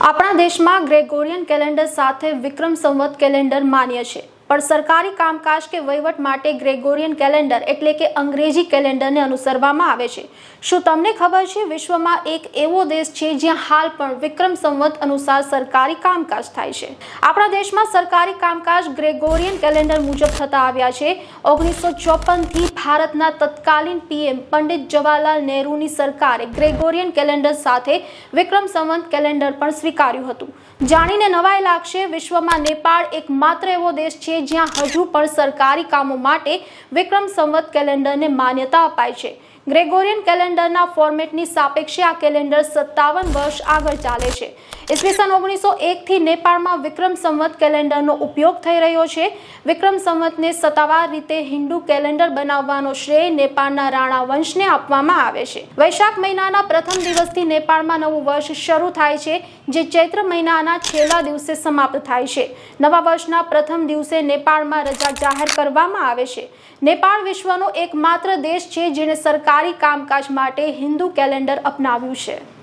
આપણા દેશમાં Gregorian calendar સાથે વિક્રમ સંવત કેલેન્ડર માન્ય છે. પણ સરકારી કામકાજ કે વહીવટ માટે ગ્રેગોરિયન કેલેન્ડર એટલે કે અંગ્રેજી કેલેન્ડરને અનુસરવામાં આવે છે. શું તમને ખબર છે વિશ્વમાં એક એવો દેશ છે જ્યાં હાલ પણ વિક્રમ સંવત અનુસાર સરકારી કામકાજ થાય છે? આપણા દેશમાં સરકારી કામકાજ ગ્રેગોરિયન કેલેન્ડર મુજબ થતા આવ્યા છે. ઓગણીસો ચોપનથી ભારતના તત્કાલીન પીએમ પંડિત જવાહરલાલ નહેરુની સરકારે ગ્રેગોરિયન કેલેન્ડર સાથે વિક્રમ સંવત કેલેન્ડર પણ સ્વીકાર્યું હતું. જાણીને નવાઈ લાગશે, વિશ્વમાં નેપાળ એક માત્ર એવો દેશ છે જ્યાં હજુ પણ સરકારી કામો માટે વિક્રમ સંવત કેલેન્ડરને માન્યતા અપાય છે. ગ્રેગોરિયન કેલેન્ડરના ફોર્મેટની સાપેક્ષે આ કેલેન્ડર સત્તાવન વર્ષ આગળ ચાલે છે. ઈસવીસન ઓગણીસો એકથી નેપાળમાં વિક્રમ સંવત કેલેન્ડરનો ઉપયોગ થઈ રહ્યો છે. વિક્રમ સંવતને સત્તાવાર રીતે હિન્દુ કેલેન્ડર બનાવવાનો શ્રેય નેપાળના રાણા વંશને આપવામાં આવે છે. વૈશાખ મહિનાના પ્રથમ દિવસથી નેપાળમાં નવું વર્ષ શરૂ થાય છે, જે ચૈત્ર મહિનાના છેલ્લા દિવસે સમાપ્ત થાય છે. નવા વર્ષના પ્રથમ દિવસે નેપાળમાં રજા જાહેર કરવામાં આવે છે. નેપાળ વિશ્વનો એકમાત્ર દેશ છે જેણે સરકારી કામકાજ માટે હિન્દુ કેલેન્ડર અપનાવ્યું છે.